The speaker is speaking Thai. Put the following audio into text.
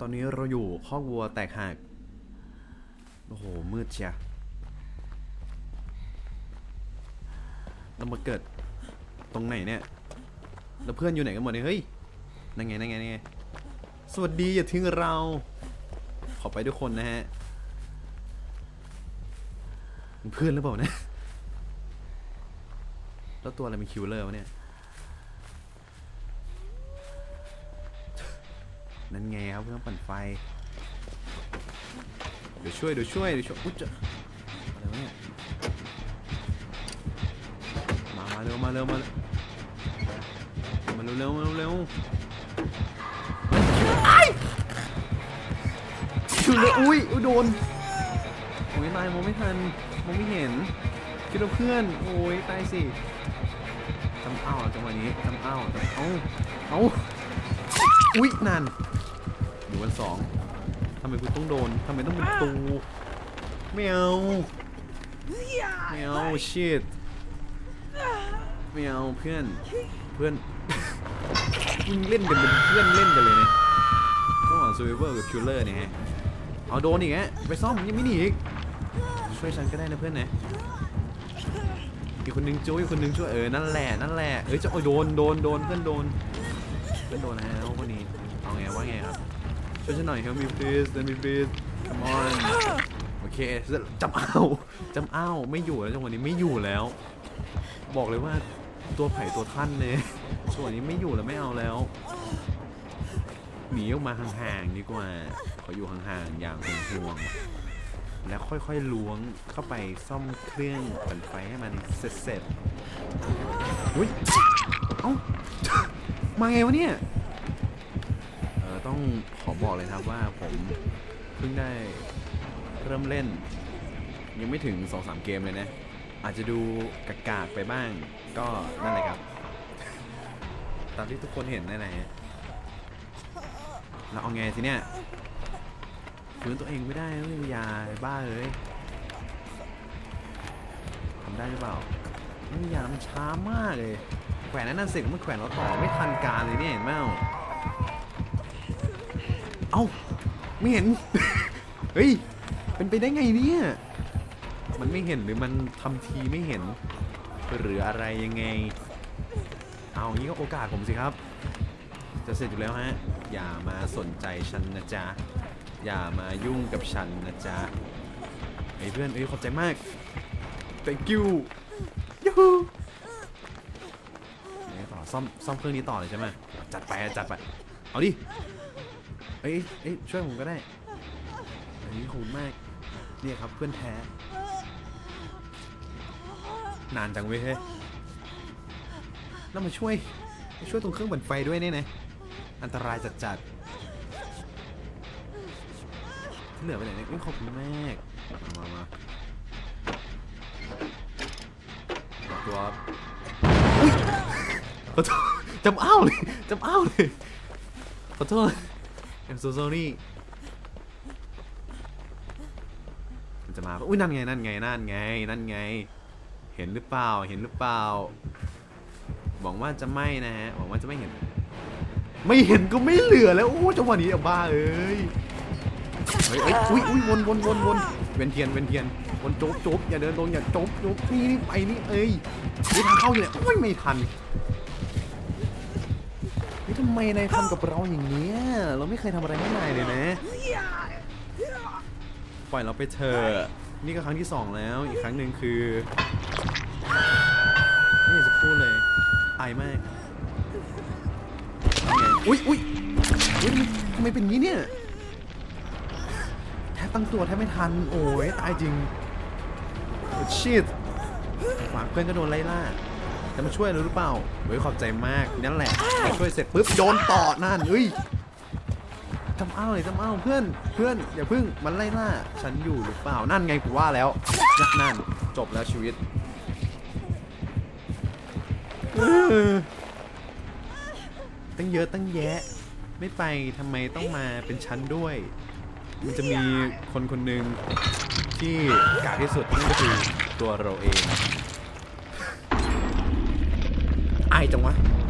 ตอนนี้เราอยู่คอกวัวแตกหักโอ้โห มืดเชียเรามาเกิดตรงไหนเนี่ยแล้วเพื่อนอยู่ไหนกันหมดเนี่ยเฮ้ย นั่นไง นั่นไงนั่นไง สวัสดีอย่าทิ้งเรา ขอไปทุกคนนะฮะ เพื่อนหรือเปล่านะ แล้วตัวอะไรเป็นคิวเลอร์วะเนี่ย นั่นไงครับเพื่อนปั่นไฟ เดี๋ยวช่วยเดี๋ยวช่วยเดี๋ยวช่วยอุ๊ยจะอะไรวะเนี่ยมามาเร็วมาเร็วมาเร็วมาเร็วเร็วมาเร็วเร็วไอ้ถึงเลยอุ้ยอุ๊ยโดนโอ้ยตายมองไม่ทันมองไม่เห็นคิดว่าเพื่อนโอ้ยตายสิจำอ้าวจังหวะนี้จำอ้าวจำเอ้าเอ้าอุ้ยนั่น วันสองทำไมกูต้องโดนทำไมต้องเป็นตูไม่เอาไม่เอาชิตไม่เอาเพื่อนเพื่อนมึงเล่นกันเป็นเพื่อนเล่นกันเลยเนี่ยระหว่างซูเวอร์กับคิลเลอร์เนี่ยฮะเอาโดนอีกฮะไปซ่อมยังไม่หนีอีกช่วยฉันก็ได้นะเพื่อนนะอีกคนนึงช่วยอีกคนนึงช่วยเออนั่นแหละนั่นแหละเอ้ยจะโอ้ยโดนโดนโดนเพื่อนโดนเพื่อนโดนนะฮะคนนี้เอาไงว่าไงครับ ช่วยฉันหน่อย help me please let me please come on โอเคจำอ้าจำอ้าไม่อยู่แล้วจังหวะนี้ไม่อยู่แล้ว บอกเลยว่าตัวไผ่ตัวท่านเลยส่วนนี้ไม่อยู่แล้วไม่เอาแล้วหนีออกมาห่างๆดีกว่าขออยู่ห่างๆอย่างห่วงๆแล้วค่อยๆล้วงเข้าไปซ่อมเครื่องปั่นไฟให้มันเสร็จๆอุ้ยเอ้ามาไงวะเนี่ย ต้องขอบอกเลยนะครับว่าผมเพิ่งได้เริ่มเล่น ยังไม่ถึง 2-3 เกมเลยนะ อาจจะดูกากๆไปบ้างก็นั่นแหละครับ ตามที่ทุกคนเห็นนั่นแหละฮะเราเอาไงทีเนี้ยฝืนตัวเองไม่ได้เว้ยอยาบ้าเลยทำได้หรือเปล่าไม่อยามันช้ามากเลยแขวนนั้นนั่นสร็จมันแขวนเราต่อไม่ทันการเลยเนี่ยเห็นไหม อ้าไม่เห็น เฮ้ย เป็นไปได้ไงเนี่ย มันไม่เห็นหรือมันทำทีไม่เห็น หรืออะไรยังไง เอางี้ก็โอกาสผมสิครับ จะเสร็จอยู่แล้วฮะ อย่ามาสนใจฉันนะจ๊ะ อย่ามายุ่งกับฉันนะจ๊ะไอ้เพื่อนเอ้ยขอบใจมาก thank you ยูฮูต่อซ่อมซ่อมเครื่องนี้ต่อเลยใช่ไหมจัดไปจัดไป เอาดิ เอ้ยเอ้ยช่วยผมก็ได้อันนี้ขอบคุณมาก เนี่ยครับเพื่อนแท้ นานจังเว้ยเฮ้ยแล้วมาช่วยมาช่วยตรงเครื่องปั่นไฟด้วยเนี่ยนะ อันตรายจัดๆที่เหลือไปไหนเนี่ยอุ๊ยขอบคุณมากมามาตัวอุ๊ยขอโทษจำอ้าวเลยจำอ้าวเลยขอโทษ I'm so sorry มันจะมาปะอุ้ยนั่นไงนั่นไงนั่นไงนั่นไง เห็นหรือเปล่าเห็นหรือเปล่าหวังว่าจะไม่นะฮะหวังว่าจะไม่เห็น ไม่เห็นก็ไม่เหลือแล้วโอ้จังหวะนี้อะบ้าเอ้ยเฮ้ยเอ้ยอุ้ยอุ้ยวนวนวนวนเวนเทียนเวนเทียนวนโจ๊บโจ๊บอย่าเดินตรงอย่าโจ๊บโจ๊บนี่นี่ไปนี่เอ้ยนี่ทางเข้าอยู่เนี่ยโอ้ยไม่ทัน นี่ทำไมนายทำกับเราอย่างนี้ยเราไม่เคยทำอะไรให้นายเลยนะ ปล่อยเราไปเถอะนี่ก็ครั้งที่สองแล้ว อีกครั้งหนึ่งคือไม่อยากจะพูดเลยอายมากนี่ไงอุ้ยอุ้ยอุ้ยทำไมเป็นงี้เนี่ยแทบตั้งตัวแทบไม่ทัน โอ้ยตายจริงชิตฝากเพื่อนก็โดนไล่ล่า จะมาช่วยเราหรือเปล่าเฮ้ยขอบใจมากนั่นแหละมาช่วยเสร็จปุ๊บโดนต่อนั่นเฮ้ยจำอ้าวเลยจำอ้าวเพื่อนเพื่อนอย่าพึ่งมันไล่ล่าฉันอยู่หรือเปล่านั่นไงกูว่าแล้วนักนั่นจบแล้วชีวิตเออตั้งเยอะตั้งแยะ ไม่ไปทำไมต้องมาเป็นชั้นด้วย มันจะมีคนคนหนึ่งที่กากที่สุดนั่นก็คือตัวเราเอง 那一种啊